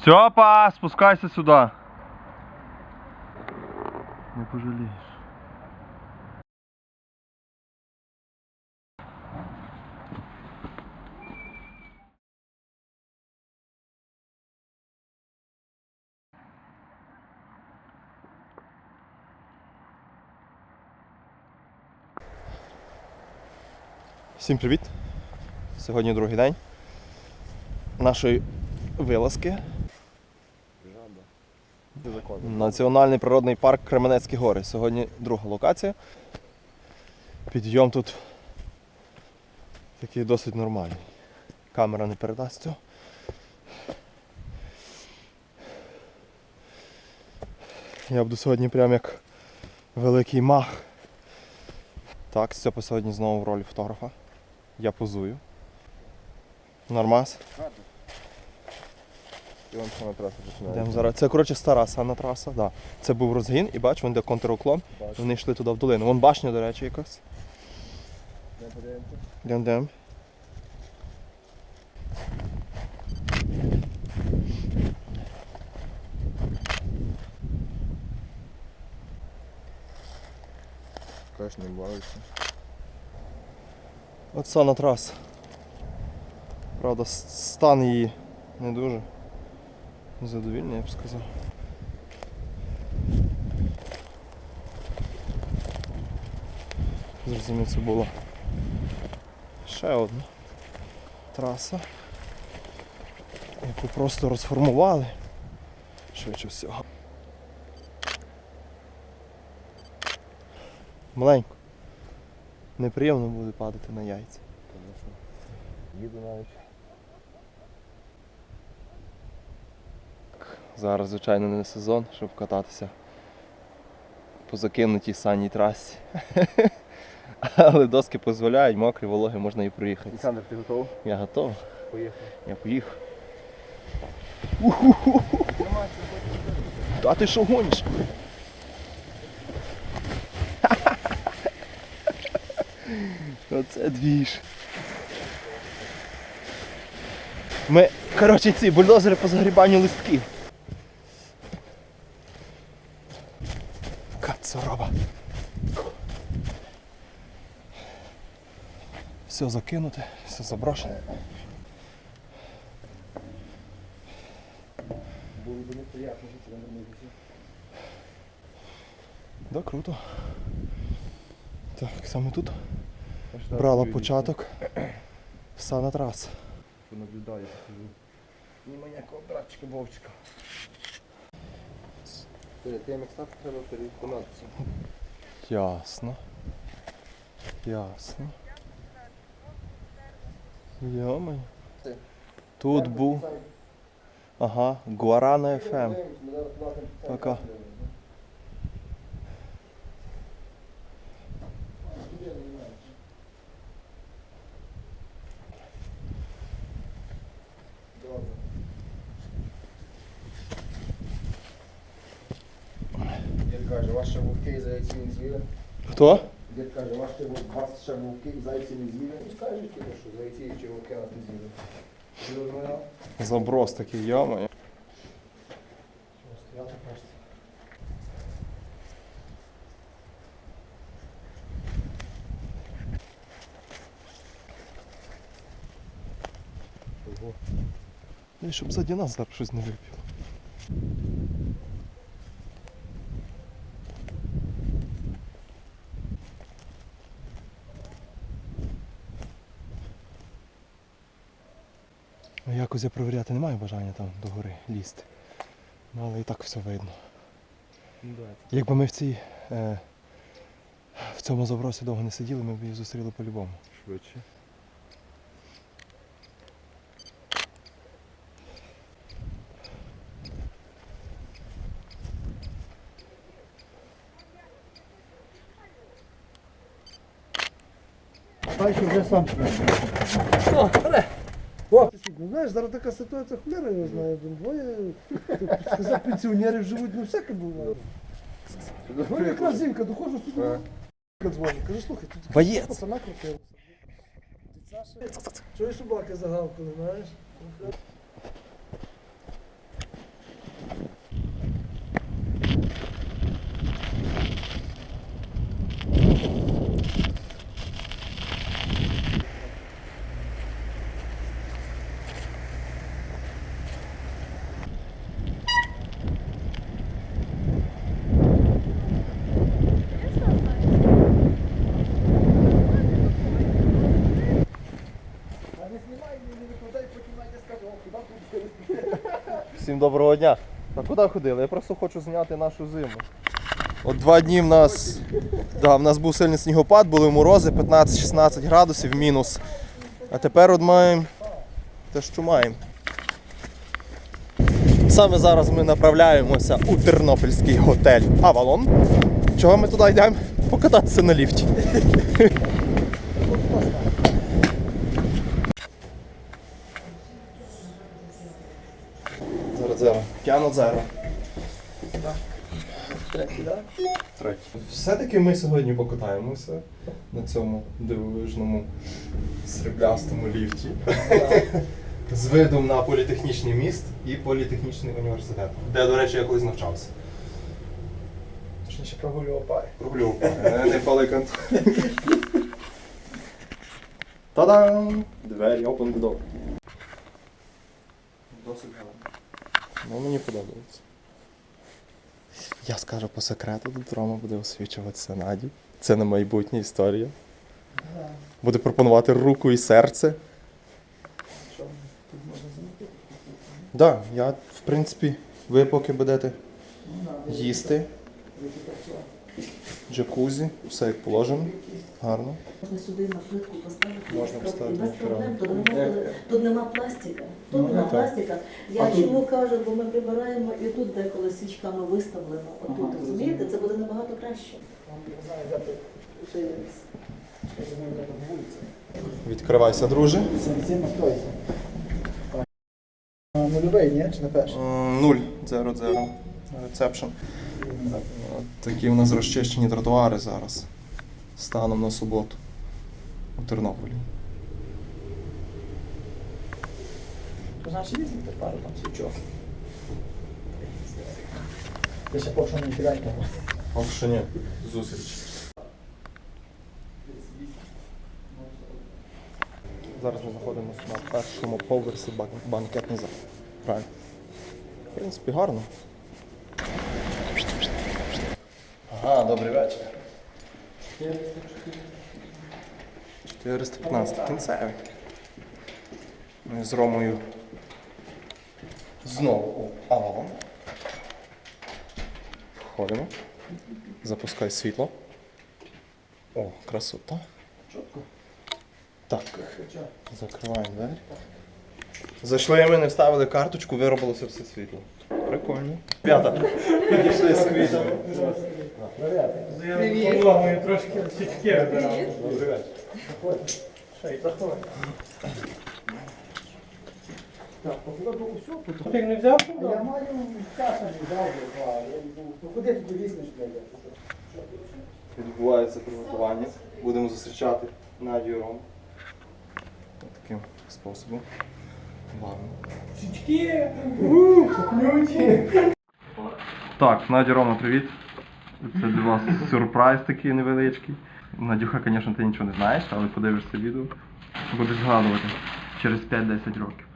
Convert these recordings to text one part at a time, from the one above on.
Степа, спускайся сюди. Не пожалієш. Всім привіт! Сьогодні другий день нашої вилазки. Національний природний парк Кременецькі гори. Сьогодні друга локація. Підйом тут такий досить нормальний. Камера не передасть цього. Я буду сьогодні прям як великий мах. Так, Степа сьогодні знову в ролі фотографа. Я позую. Нормас. І вам саме траса починає. Йдемо зараз. Це коротше стара санна траса. Да. Це був розгін і бач, вон де контруклон. Бачу. Вони йшли туди в долину. Вон башня, до речі, якась. Йдемо, йдемо. Не бавиться. От санна траса. Правда, стан її не дуже задовільний, я б сказав. Зрозумів, це була ще одна траса, яку просто розформували. Швидше всього. Маленько. Неприємно буде падати на яйця. Їду навіть. Зараз, звичайно, не сезон, щоб кататися по закинутій санній трасі. Але доски дозволяють, мокрі, вологі, можна і проїхати. Олександр, ти готовий? Я готовий, Поїхали. я поїхав. А ти що гониш? Оце двіж. Ми, коротше, ці бульдозери по загрібанню листків. Все закинуте, все заброшене. Було б неприємно жити на місці. Да, круто. Так, саме тут брала початок сана трас. Понаблюдаю, сижу. Нема ніякого братчика Вовчика. Перед тим, як стати, треба переконатися. Ясно. Ясно. Йомай. Це. Тут був. Ага, Гуарана ФМ. Пока. Дід каже, вас ще вовки і зайці не з'їли. Хто? Дід каже, вов- вас ще вовки зайці не з'їли. Ну скажіть, типу, що зайці чи вовки не з'їли. Ти? Заброс такий, йомай. Стояти кажеться. Ого. Щоб ззаді нас зараз щось не випів. Ну, Якось я провіряти не маю бажання там до гори лізти. Ну, але і так все видно. Якби ми в цій е, в цьому забросі довго не сиділи, ми б її зустріли по-любому. швидше. Дальше вже сам. О, О, ну, знаєш, зараз така ситуація хуляра я знаю, Двоє, сказав, пенсіонерів живуть, ну всяке буває. Ну якраз зімка, доходжу сюди, дзвонить. каже, слухай, тут Боєць. пацана крутилася. Чого і собаки загавкали, знаєш? Доброго дня. А куди ходили? Я просто хочу зняти нашу зиму. От два дні в нас, да, в нас був сильний снігопад, були морози 15-16 градусів мінус. А тепер от маємо те, що маємо. Саме зараз ми направляємося у Тернопільський готель Авалон. Чого ми туди йдемо? Покататися на ліфті. Зараз зеро. Кіано зеро. Третій, так? Третій. Все-таки ми сьогодні покатаємося на цьому дивовижному сріблястому ліфті. З видом на політехнічний міст і політехнічний університет, де, до речі, я колись навчався. Точніше прогулював пари. Роблю не, не паликант. Та-дам! Двері open the door. Досить гарно. Ну, мені подобається. Я скажу по секрету, тут Рома буде освічуватися Наді. Це на майбутнє історія. Буде пропонувати руку і серце. Так, да, я, в принципі, ви поки будете їсти, джакузі, все як положено. Гарно. Можна сюди на плитку поставити. Можна поставити без на проблем. Тут нема, тут нема пластика. Тут Ну, нема так. пластика. Я А тут- чому кажу, бо ми прибираємо і тут деколи свічками виставлено. Отут, Ага, розумієте? Це буде набагато краще. Відкривайся, друже. Це зима той. Нульовий, ні? Чи не перший? М, Нуль, зеро, зеро. Рецепшн. Такі у нас розчищені тротуари зараз. Станом на суботу у Тернополі. То значить візьмете пару там свічок. Я ще поки що не кидаю того. Поки що ні. Зустріч. Зараз ми знаходимося на першому поверсі бан- банкетний зал. Правильно. В принципі, гарно. Ага, добрий вечір. 415 кінцевий. Ми з Ромою знову у Авалон. Входимо. Запускай світло. О, красота. Так, закриваємо двері. Зайшли ми, не вставили карточку, виробилося все світло. Прикольно. П'ята. Підійшли з квітами. Привіт. Мою трошки. Добрий вечір. Заходь. Так, покладу усю тут. Ти не взяв? А я маю Саша не. Я не був. Ну куди ти візьмеш блядь? Відбувається приготування. Будемо зустрічати Надію Рому. Таким способом. Гарно. ключі. Так, Надя Рома, привіт. Це для вас сюрприз такий невеличкий. Надюха, звісно, ти нічого не знаєш, але подивишся відео. Будеш згадувати через 5-10 років.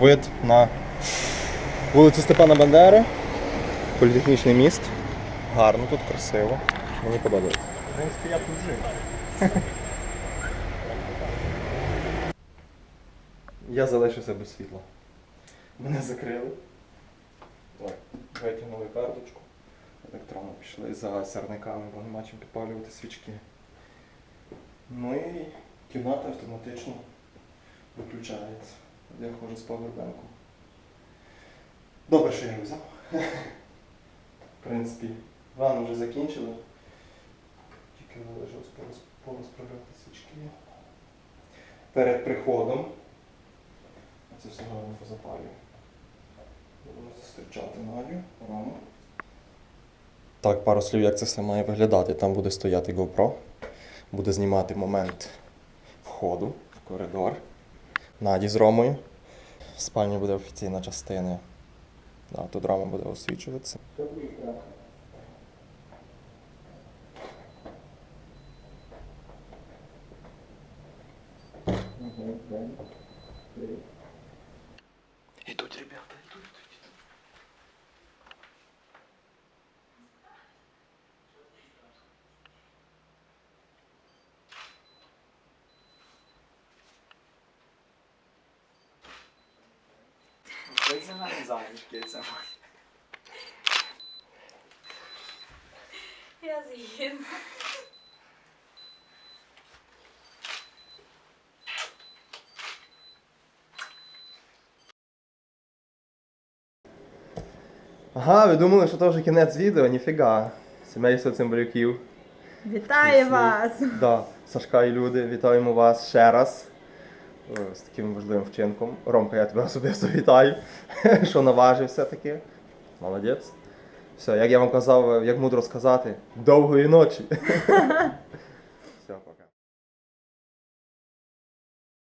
Вид на вулицю Степана Бандери, політехнічний міст. Гарно тут, красиво. Мені подобається. В принципі, я тут жив. Я залишився без світла. Мене закрили. Так, витягнули карточку. Електронно пішли за сірниками, бо нема чим підпалювати свічки. Ну і кімната автоматично виключається. Я ходжу з павербенком. Добре, що я його взяв. В принципі, ванну вже закінчили. Тільки залишилось порозправляти свічки. Перед приходом. Це все гарно позапалюю. Будемо зустрічати Надю, Рому. Так, пару слів, як це все має виглядати. Там буде стояти GoPro, буде знімати момент входу в коридор. Наді з Ромою. Спальня буде офіційна частина. Да, тут Рома буде освічуватися. Ідуть, Не знаю, киця. Я згідна. Ага, ви думали, що це вже кінець відео? Ніфіга. Сімейство цимбалюків. Вітаю вас! Да, Сашка і люди, вітаємо вас ще раз. Е, З таким важливим вчинком. Ромка, я тебе особисто вітаю, що наважився таки. Молодець. Все, як я вам казав, як мудро сказати, довгої ночі.